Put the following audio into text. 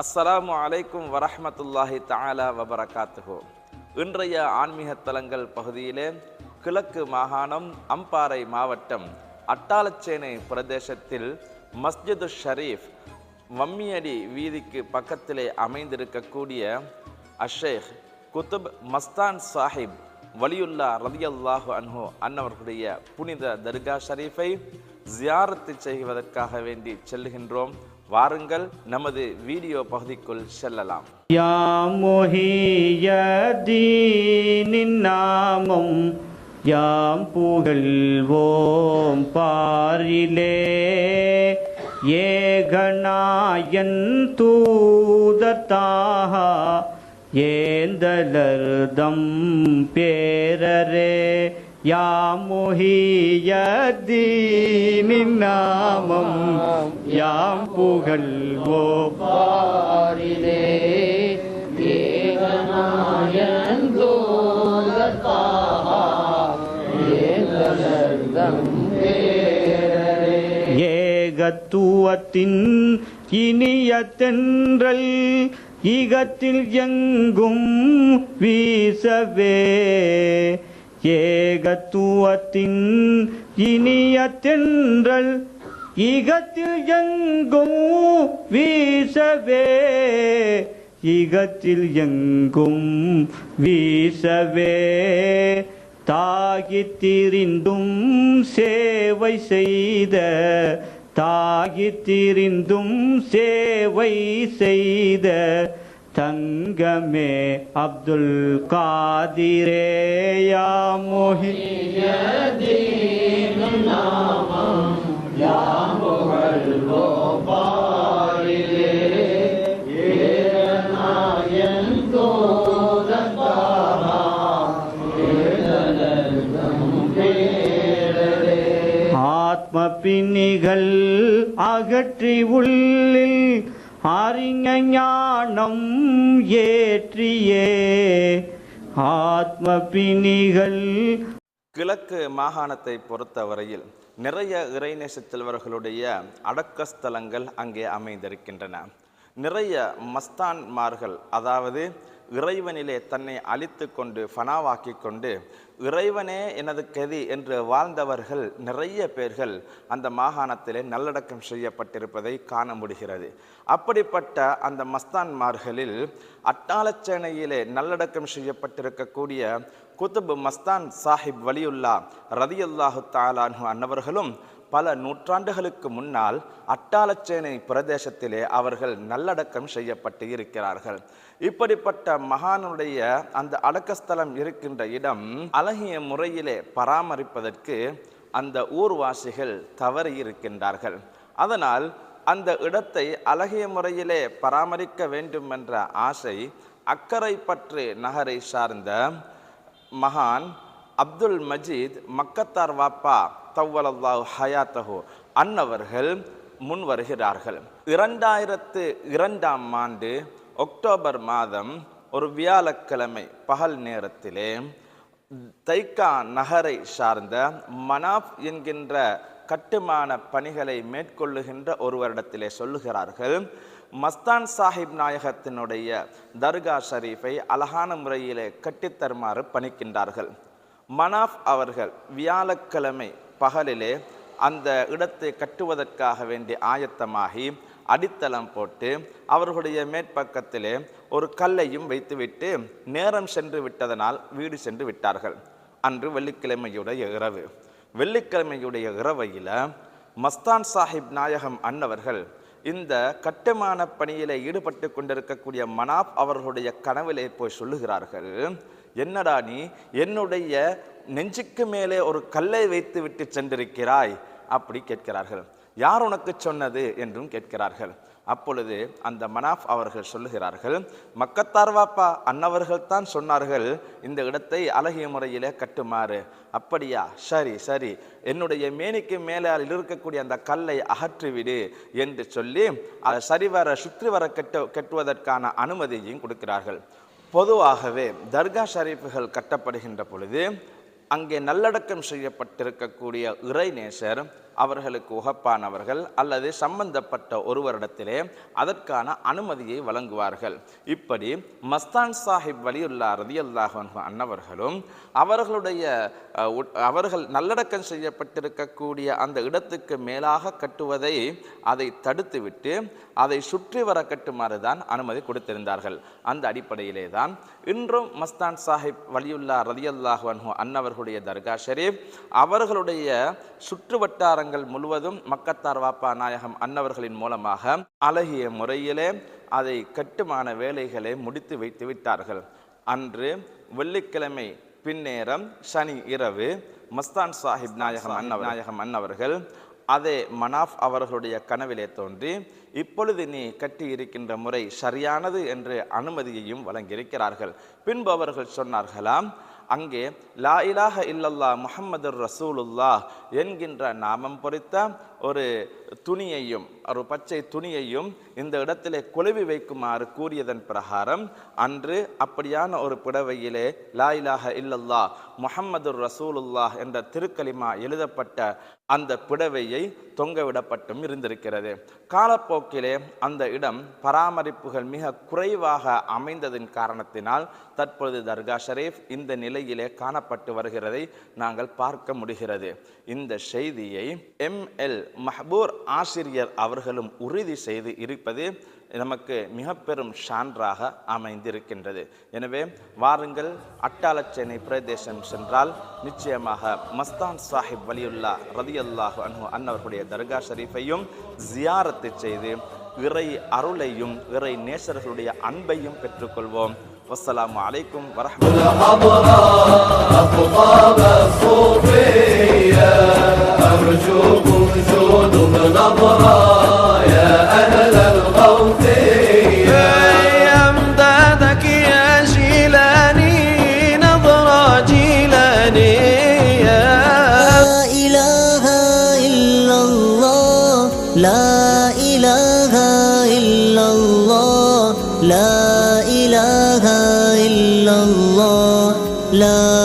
அஸ்ஸலாமு அலைக்கும் வரஹ்மத்துல்லாஹி தாலா வபரகாத்துஹோ. இன்றைய ஆன்மீக தலங்கள் பகுதியிலே கிழக்கு மாகாணம் அம்பாறை மாவட்டம் அட்டாளச்சேனை பிரதேசத்தில் மஸ்ஜிது ஷரீஃப் வம்மியடி வீதிக்கு பக்கத்திலே அமைந்திருக்கக்கூடிய அஷேக் குத்துப் மஸ்தான் சாஹிப் வலியுல்லா ரதியல்லாஹு அன்ஹோ அன்னவர்களுடைய புனித தர்கா ஷரீஃபை ஜியாரத்து செய்வதற்காக வேண்டி செல்லுகின்றோம் வாருங்கள் நமது வீடியோ பகுதிக்குள் செல்லலாம் யா நாமம் யாம் புகழ்வோம் பாரிலே ஏகநாயன் தூதத்தாக ஏந்தலர்தம் பேரரே யா மொஹியதீனின் நாமம் யாம் புகழ்வோம் ஏகத்துவத்தின் இனிய தென்றல் ஈகத்தில் எங்கும் வீசவே. ஏகத்துவத்தின் இனிய தென்றல் இகத்தில் எங்கும் வீசவே. இகத்தில் எங்கும் வீசவே. தாகித்திரிந்தும் சேவை செய்த தாகித்திரிந்தும் சேவை செய்த. தங்கமே அப்துல் காதிரேயா மோஹி ஆத்ம பிணிகள் அகற்றி உள்ளில் அறிஞ ஞானம் ஏற்றியே. ஆத்ம பிணிகள். கிழக்கு மாகாணத்தை பொறுத்தவரையில் நிறைய இறைநேச செல்வர்களுடைய அடக்கஸ்தலங்கள் அங்கே அமைந்திருக்கின்றன. நிறைய மஸ்தான்மார்கள் அதாவது இறைவனிலே தன்னை அழித்து கொண்டு ஃபனாவாக்கி கொண்டு இறைவனே எனது கதி என்று வாழ்ந்தவர்கள் நிறைய பேர்கள் அந்த மாகாணத்திலே நல்லடக்கம் செய்யப்பட்டிருப்பதை காண முடிகிறது. அப்படிப்பட்ட அந்த மஸ்தான்மார்களில் அட்டாளச்சேனையிலே நல்லடக்கம் செய்யப்பட்டிருக்கக்கூடிய குத்துப் மஸ்தான் சாஹிப் வலியுல்லா ரதியுல்லாஹு தாலானு அன்னவர்களும் பல நூற்றாண்டுகளுக்கு முன்னால் அட்டாளச்சேனை பிரதேசத்திலே அவர்கள் நல்லடக்கம் செய்யப்பட்டு இருக்கிறார்கள். இப்படிப்பட்ட மகானுடைய அந்த அடக்கஸ்தலம் இருக்கின்ற இடம் அழகிய முறையிலே பராமரிப்பதற்கு அந்த ஊர்வாசிகள் தவறி இருக்கின்றார்கள். அதனால் அந்த இடத்தை அழகிய முறையிலே பராமரிக்க வேண்டும் என்ற ஆசை அக்கரைப்பற்று நகரை சார்ந்த மகான் அப்துல் மஜீத் மக்கத்தார் வாப்பா தவ்வலல்லாஹ் ஹயாத்தஹு. அன்னவர்கள் முன் வருகிறார்கள். இரண்டாயிரத்து இரண்டாம் ஆண்டு அக்டோபர் மாதம் ஒரு வியாழக்கிழமை பகல் நேரத்திலே தைக்கா நகரை சார்ந்த மனாப் என்கின்ற கட்டுமான பணிகளை மேற்கொள்ளுகின்ற ஒருவரிடத்திலே சொல்லுகிறார்கள் மஸ்தான் சாஹிப் நாயகத்தினுடைய தர்கா ஷரீஃபை அழகான முறையிலே கட்டித்தருமாறு பணிக்கின்றார்கள். மனாஃப் அவர்கள் வியாழக்கிழமை பகலிலே அந்த இடத்தை கட்டுவதற்காக வேண்டி ஆயத்தமாகி அடித்தளம் போட்டு அவர்களுடைய மேற்பக்கத்திலே ஒரு கல்லையும் வைத்துவிட்டு நேரம் சென்று விட்டதனால் வீடு சென்று விட்டார்கள். அன்று வெள்ளிக்கிழமையுடைய இரவு. வெள்ளிக்கிழமையுடைய இரவையில் மஸ்தான் சாஹிப் நாயகம் அன்னவர்கள் இந்த கட்டுமான பணியில் ஈடுபட்டு கொண்டிருக்கக்கூடிய மனாப் அவர்களுடைய கனவிலே போய் சொல்லுகிறார்கள். என்னடா நீ? என்னுடைய நெஞ்சுக்கு மேலே ஒரு கல்லை வைத்து விட்டு சென்றிருக்கிறாய் அப்படி கேட்கிறார்கள். யார் உனக்கு சொன்னது? என்றும் கேட்கிறார்கள். அப்பொழுது அந்த மனாஃப் அவர்கள் சொல்லுகிறார்கள் மக்கத்தார் வாப்பா அன்னவர்கள் தான் சொன்னார்கள் இந்த இடத்தை அழகிய முறையிலே கட்டுமாறு. அப்படியா? சரி சரி. என்னுடைய மேனிக்கு மேலே அதில் இருக்கக்கூடிய அந்த கல்லை அகற்றிவிடு என்று சொல்லி அதை சரிவர சுற்றி வர கட்டு கட்டுவதற்கான அனுமதியையும் கொடுக்கிறார்கள். பொதுவாகவே தர்கா ஷரீஃபுகள் கட்டப்படுகின்ற பொழுது அங்கே நல்லடக்கம் செய்யப்பட்டிருக்கக்கூடிய இறைநேசர் அவர்களுக்கு உகப்பானவர்கள் அல்லது சம்பந்தப்பட்ட ஒருவரிடத்திலே அதற்கான அனுமதியை வழங்குவார்கள். இப்படி மஸ்தான் சாஹிப் வலியுல்லா ரதியல்லாஹ் அன்னவர்களும் அவர்களுடைய உட்- அவர்கள் நல்லடக்கம் செய்யப்பட்டிருக்கக்கூடிய அந்த இடத்துக்கு மேலாக கட்டுவதை அதை தடுத்துவிட்டு அதை சுற்றி வர கட்டுமாறு தான் அனுமதி கொடுத்திருந்தார்கள். அந்த அடிப்படையிலே தான் இன்றும் மஸ்தான் சாஹிப் வலியுல்லா ரதியல்லாஹு அன்ஹு அன்னவர்களுடைய தர்கா ஷெரீப் அவர்களுடைய சுற்று வட்டாரங்கள் முழுவதும் மக்கத்தார் வாப்பா நாயகம் அன்னவர்களின் மூலமாக அழகிய முறையிலே அதை கட்டுமான வேலைகளை முடித்து வைத்து விட்டார்கள். அன்று வெள்ளிக்கிழமை பின்னேரம் சனி இரவு மஸ்தான் சாஹிப் நாயகம் அன்னவர் நாயகம் அன்னவர்கள் அதே மனாஃப் அவர்களுடைய கனவிலே தோன்றி இப்பொழுது நீ கட்டி இருக்கின்ற முறை சரியானது என்று அனுமதியையும் வழங்கியிருக்கிறார்கள். பின்பு அவர்கள் சொன்னார்களாம் அங்கே லா இலாஹ இல்லல்லா முஹம்மது ரசூலுல்லா என்கின்ற நாமம் பொறித்த ஒரு துணியையும் ஒரு பச்சை துணியையும் இந்த இடத்திலே கொழுவி வைக்குமாறு கூறியதன் பிரகாரம் அன்று அப்படியான ஒரு புடவையிலே லா இலாஹ இல்லல்லா முஹம்மது ரசூலுல்லாஹ் என்ற திருக்கலிமா எழுதப்பட்ட அந்த புடவையை தொங்கவிடப்பட்டும் இருந்திருக்கிறது. காலப்போக்கிலே அந்த இடம் பராமரிப்புகள் மிக குறைவாக அமைந்ததின் காரணத்தினால் தற்பொழுது தர்கா ஷரீஃப் இந்த நிலையிலே காணப்பட்டு வருகிறதை நாங்கள் பார்க்க முடிகிறது. இந்த செய்தியை எம் எல் மஹபூர் ஆசிரியர் அவர்களும் உறுதி செய்து இருப்பது நமக்கு மிக பெரும் சான்றாக அமைந்திருக்கின்றது எனவே வாருங்கள் அட்டாளச்சேனை பிரதேசம் சென்றால் நிச்சயமாக மஸ்தான் சாஹிப் வலியுல்லா ரதியல்லாஹு அன்ஹு அன்னவர்களுடைய தர்கா ஷரீஃபையும் ஜியாரத்து செய்து இறை அருளையும் இறை நேசர்களுடைய அன்பையும் பெற்றுக்கொள்வோம் வஸ்ஸலாமு அலைக்கும் வரஹ்மத்துல்லாஹி أرجوكم جودوا بنظرة يا أهل الغوثية يا امدادك يا جيلاني نظرة جيلانية لا إله إلا الله لا إله إلا الله لا إله إلا الله لا